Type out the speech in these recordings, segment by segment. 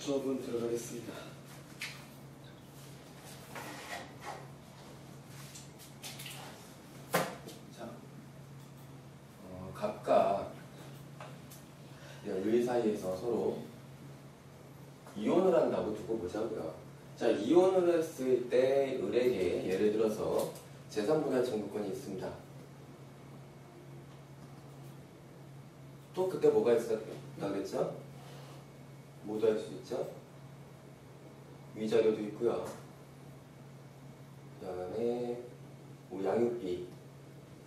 가처분 들어가겠습니다. 자, 어, 각각 의 사이에서 서로 이혼을 한다고 두고 보자고요. 자, 이혼을 했을 때 을에게 예를 들어서 재산분할 청구권이 있습니다. 또 그때 뭐가 있었다겠죠? 모두 할 수 있죠? 위자료도 있고요. 그 다음에 뭐 양육비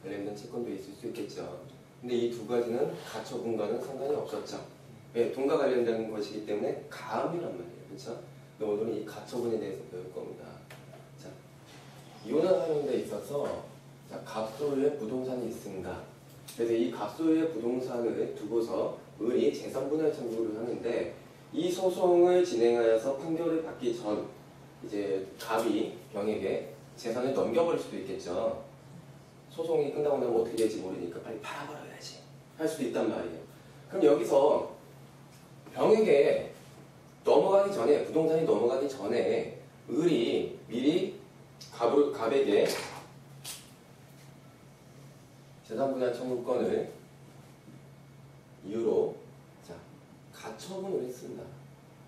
관련된 채권도 있을 수 있겠죠. 근데 이 두 가지는 가처분과는 상관이 없었죠. 왜? 돈과 관련된 것이기 때문에 가압이란 말이에요. 그렇죠? 오늘은 이 가처분에 대해서 배울 겁니다. 자, 이혼하는 데 있어서 자, 갑소유의 부동산이 있습니다. 그래서 이 갑소유의 부동산을 두고서 을이 재산분할 청구를 하는데 이 소송을 진행하여서 판결을 받기 전 이제 갑이 병에게 재산을 넘겨버릴 수도 있겠죠. 소송이 끝나고 나면 어떻게 될지 모르니까 빨리 팔아버려야지 할 수도 있단 말이에요. 그럼 여기서 병에게 넘어가기 전에 부동산이 넘어가기 전에 을이 미리 갑을, 갑에게 재산분할 청구권을 이유로 자 가처분을 했습니다.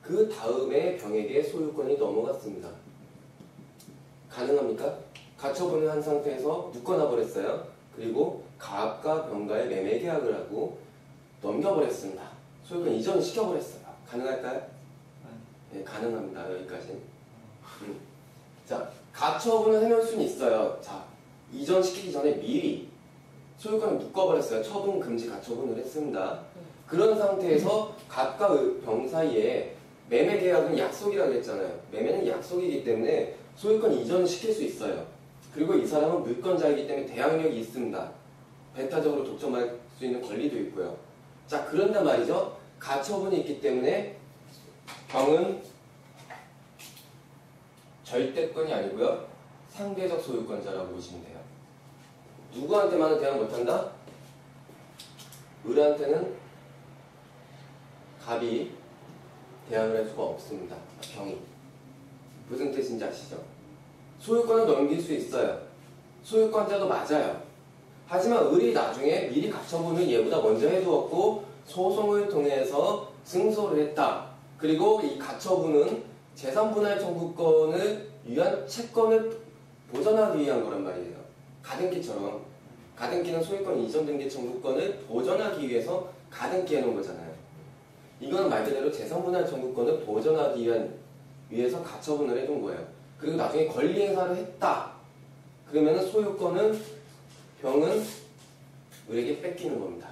그 다음에 병에게 소유권이 넘어갔습니다. 가능합니까? 가처분을 한 상태에서 묶어놔 버렸어요. 그리고 갑과 병과의 매매 계약을 하고 넘겨버렸습니다. 소유권 이전 시켜버렸어요. 가능할까요? 네, 가능합니다. 여기까지. 음. 자, 가처분을 해놓을 수는 있어요. 자, 이전시키기 전에 미리 소유권을 묶어버렸어요. 처분 금지 가처분을 했습니다. 그런 상태에서 갑과 병 사이에 매매 계약은 약속이라고 했잖아요. 매매는 약속이기 때문에 소유권 이전을 시킬 수 있어요. 그리고 이 사람은 물권자이기 때문에 대항력이 있습니다. 배타적으로 독점할 수 있는 권리도 있고요. 자, 그런단 말이죠. 가처분이 있기 때문에 병은 절대권이 아니고요. 상대적 소유권자라고 보시면 돼요. 누구한테만은 대항 못한다? 을한테는 갑이 대항을 할 수가 없습니다. 병이. 무슨 뜻인지 아시죠? 소유권을 넘길 수 있어요. 소유권자도 맞아요. 하지만 을이 나중에 미리 가처분을 얘보다 먼저 해두었고 소송을 통해서 승소를 했다. 그리고 이 가처분은 재산분할 청구권을 위한 채권을 보전하기 위한 거란 말이에요. 가등기처럼 가등기는 소유권 이전 등기 청구권을 보전하기 위해서 가등기 해놓은 거잖아요. 이건 말 그대로 재산분할 청구권을 보전하기 위한 위해서 가처분을 해둔 거예요. 그리고 나중에 권리 행사를 했다. 그러면 소유권은 병은 을에게 뺏기는 겁니다.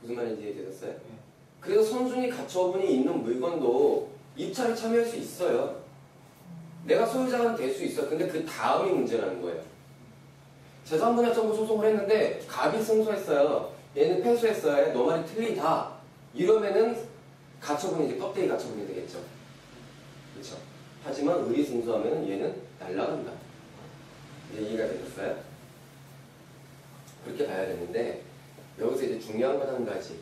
무슨 말인지 이해되셨어요? 네. 그래서 선순위 가처분이 있는 물건도 입찰에 참여할 수 있어요. 내가 소유자는 될수 있어. 근데 그 다음이 문제라는 거예요. 재산분할 청구 소송을 했는데 갑이 승소했어요. 얘는 패소했어요. 너 말이 틀리다. 이러면은 가처분이 이제 껍데기 가처분이 되겠죠. 그렇죠. 하지만 을이 승소하면 얘는 날라간다. 이제 이해가 되셨어요? 그렇게 봐야 되는데 여기서 이제 중요한 건 한 가지.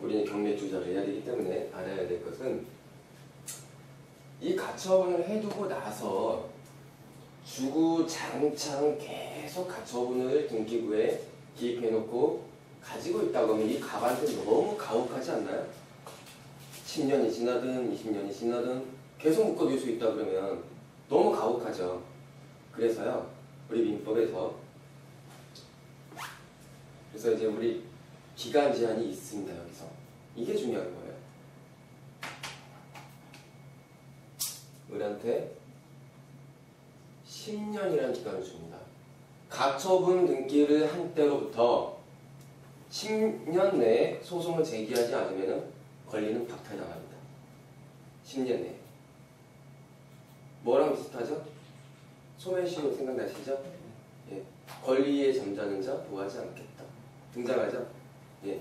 우리는 경매 투자를 해야 되기 때문에 알아야 될 것은 이 가처분을 해두고 나서 주구 장창 계속 가처분을 등기부에 기입해놓고 가지고 있다고 하면 이 갑한테 너무 가혹하지 않나요? 10년이 지나든 20년이 지나든 계속 묶어둘 수 있다 그러면 너무 가혹하죠. 그래서요, 우리 민법에서 그래서 이제 우리 기간 제한이 있습니다, 여기서. 이게 중요한 거예요. 을한테 10년이라는 기간을 줍니다. 가처분 등기를 한 때로부터 10년 내에 소송을 제기하지 않으면 권리는 박탈당합니다. 10년 내에. 뭐랑 비슷하죠? 소멸시효 생각나시죠? 예. 권리에 잠자는 자 보하지 않겠다. 등장하죠? 예.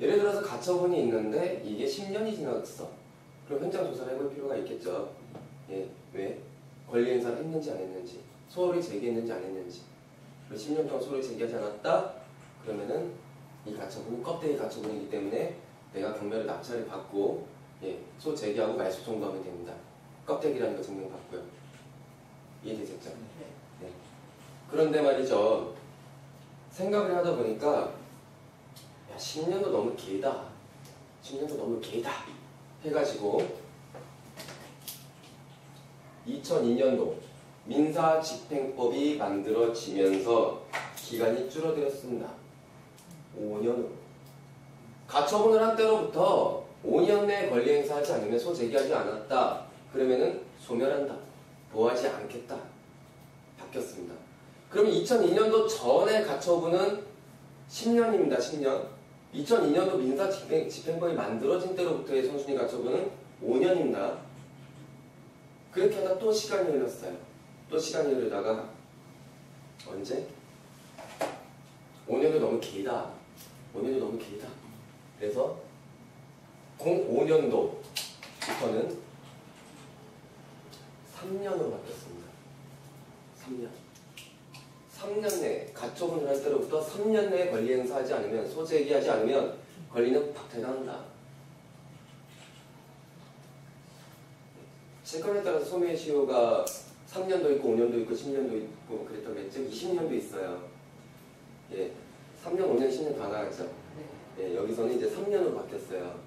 예를 들어서 가처분이 있는데 이게 10년이 지났어. 그럼 현장 조사를 해볼 필요가 있겠죠. 예. 왜? 권리 행사를 했는지 안 했는지, 소홀히 제기했는지 안 했는지. 10년 동안 소홀히 제기하지 않았다? 그러면은 이 가처분은 껍데기 가처분이기 때문에 내가 경매를 납찰을 받고 예, 소 제기하고 말소 청구하면 됩니다. 껍데기라는 거 증명받고요. 이해되셨죠? 네. 그런데 말이죠. 생각을 하다 보니까 야 10년도 너무 길다. 10년도 너무 길다. 해가지고 2002년도 민사집행법이 만들어지면서 기간이 줄어들었습니다. 5년으로. 가처분을 한 때로부터 5년 내에 권리 행사하지 않으면 소재기하지 않았다. 그러면은 소멸한다. 보하지 않겠다. 바뀌었습니다. 그러면 2002년도 전에 가처분은 10년입니다. 10년. 2002년도 민사집행법이 만들어진 때로부터의 선순위 가처분은 5년입니다. 그렇게 하다 또 시간이 흘렀어요. 또 시간이 흐르다가 언제? 5년도 너무 길다. 5년도 너무 길다. 그래서 05년도부터는 3년으로 바뀌었습니다. 3년. 3년 내에 가처분을 할 때로부터 3년 내에 권리 행사하지 않으면 소재기하지 않으면 권리는 박탈당한다. 채권에 따라서 소매 시효가 3년도 있고 5년도 있고 10년도 있고 그랬던 겠죠 20년도 있어요. 예, 3년, 5년, 10년 다 나갔죠. 예, 여기서는 이제 3년으로 바뀌었어요.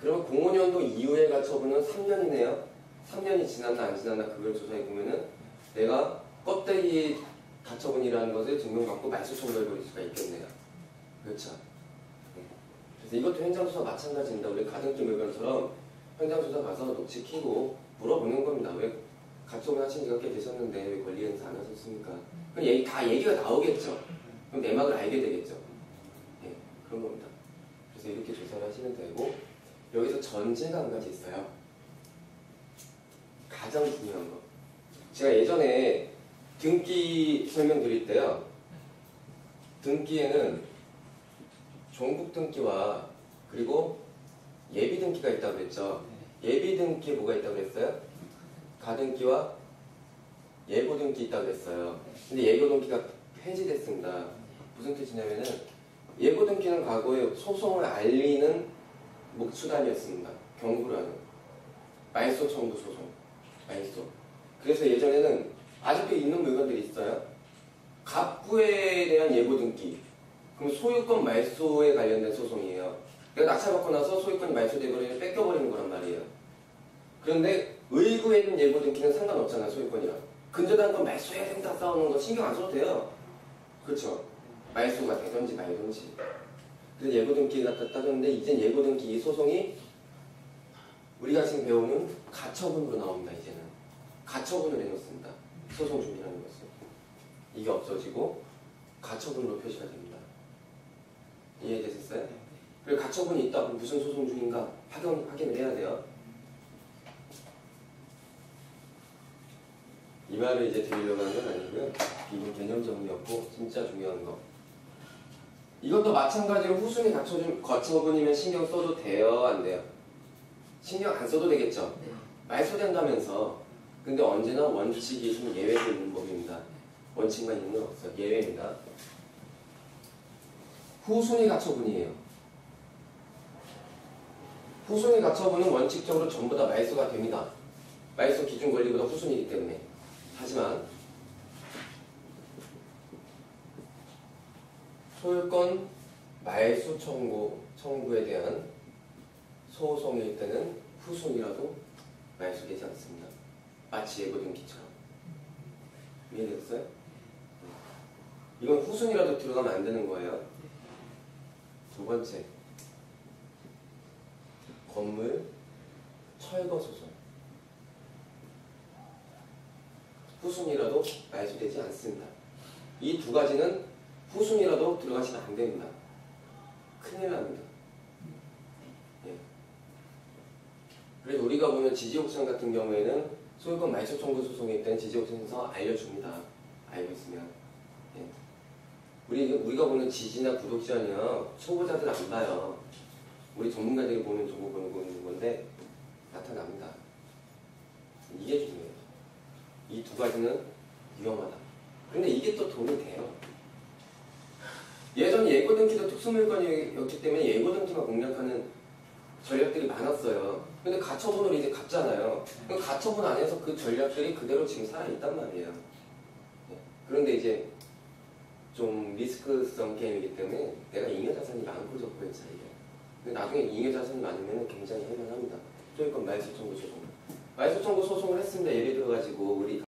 그러면 05년도 이후에 가처분은 3년이네요. 3년이 지났나 안 지났나 그걸 조사해 보면은 내가 껍데기 가처분이라는 것을 증명받고 말소 청구해 버릴 수가 있겠네요. 그렇죠. 네. 그래서 이것도 현장수사 마찬가지입니다. 우리 가정집 물건처럼 현장수사 가서 녹취 키고 물어보는 겁니다. 왜 가처분 하신 지가 꽤 되셨는데 왜 권리 행사 안 하셨습니까? 그럼 얘기, 다 얘기가 나오겠죠. 그럼 내막을 알게 되겠죠. 예, 그런 겁니다. 그래서 이렇게 조사를 하시면 되고 여기서 전제가 한 가지 있어요. 가장 중요한 거. 제가 예전에 등기 설명 드릴 때요. 등기에는 종국 등기와 그리고 예비 등기가 있다고 그랬죠. 예비 등기에 뭐가 있다고 그랬어요? 가등기와 예고 등기 있다고 그랬어요. 근데 예고 등기가 폐지됐습니다. 무슨 뜻이냐면은 예고 등기는 과거에 소송을 알리는 목수단이었습니다. 경고라는 말소 청구 소송. 말소. 그래서 예전에는 아직도 있는 물건들이 있어요. 갑부에 대한 예고 등기. 그럼 소유권 말소에 관련된 소송이에요. 내가 낙찰받고 나서 소유권이 말소돼 버리면 뺏겨버리는 거란 말이에요. 그런데 의구에 있는 예고 등기는 상관없잖아요, 소유권이랑. 근저당 건 말소해야 된다 싸우는 거 신경 안 써도 돼요. 그렇죠? 말소가 되든지 말든지. 그래서 예고 등기 갖다 따졌는데 이젠 예고 등기 소송이 우리가 지금 배우는 가처분으로 나옵니다. 이제는 가처분을 해놓습니다. 소송 중이라는 것은 이게 없어지고 가처분으로 표시가 됩니다. 이해되셨어요? 그리고 가처분이 있다 그럼 무슨 소송 중인가 확인, 확인을 해야 돼요. 이 말을 이제 드리려고 하는 건 아니고요. 이건 개념 정리였고 진짜 중요한 거. 이것도 마찬가지로 후순위 가처분, 거처분이면 신경 써도 돼요? 안 돼요? 신경 안 써도 되겠죠? 말소된다면서 근데 언제나 원칙이 있으면 예외도 있는 법입니다. 원칙만 있는 건 없어요. 예외입니다. 후순위 가처분이에요. 후순위 가처분은 원칙적으로 전부 다 말소가 됩니다. 말소 기준 권리보다 후순위이기 때문에. 하지만 소유권 말소 청구, 청구에 대한 소송일 때는 후순위라도 말소되지 않습니다. 마치 예고 등기처럼. 이해됐어요? 이건 후순위라도 들어가면 안 되는 거예요. 두 번째. 건물 철거 소송. 후순위라도 말소되지 않습니다. 이 두 가지는 후순위라도 들어가시면 안 됩니다. 큰일 납니다. 예. 그래서 우리가 보면 지지옥션 같은 경우에는 소유권 말소 청구 소송일 때는 지지옥션에서 알려줍니다. 알고 있으면. 예. 우리, 우리가 보는 지지나 구독자는요, 초보자들 안 봐요. 우리 전문가들이 보는 정보 보는 건데, 나타납니다. 이게 중요해요. 이 두 가지는 위험하다. 근데 이게 또 돈이 돼요. 예전 예고등기도 특수물건이었기 때문에 예고등기만 공략하는 전략들이 많았어요. 근데 가처분으로 이제 갔잖아요. 그 가처분 안에서 그 전략들이 그대로 지금 살아있단 말이에요. 네. 그런데 이제 좀 리스크성 게임이기 때문에 내가 잉여 자산이 많고 적고의 차이예요. 나중에 자산이 많으면 굉장히 할만합니다. 소유권 말소 청구 소송. 말소 청구 소송을 했습니다. 예를 들어가지고 우리